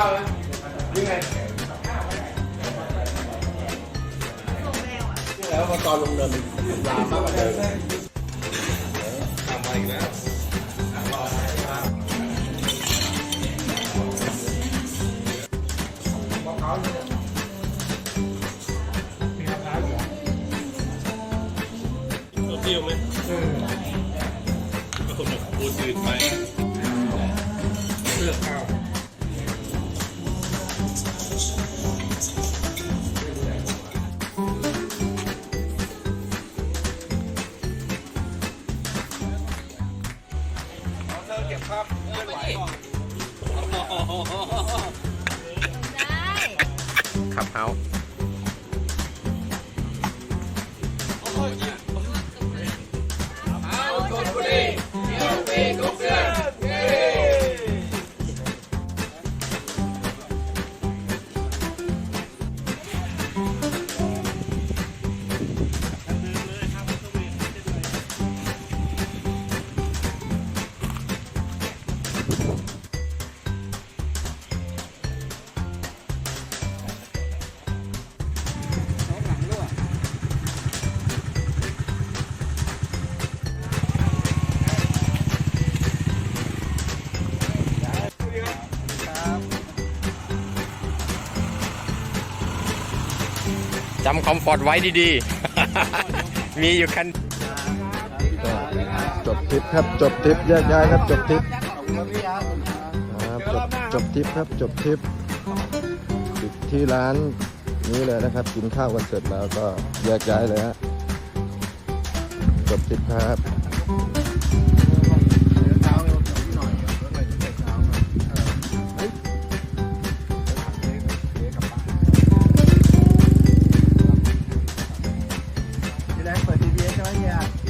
ก้านะยังไงแล้วพอตอนลงเนินมันลามากกว่าเดิมทำมาอีกแล้วเที่ยวไหมผสมกับปูจืดไปเลือกข้าว ขับเฮา จำคอมฟอร์ตไว้ดีๆ มีอยู่คันจบทริปครับจบทริปแยกย้ายครับจบทริปครับจบจบทริปครับจบทริปปิดที่ร้านนี้เลยนะครับกินข้าวกันเสร็จแล้วก็แยกย้ายเลยฮะจบทริปครับ Oh, yeah.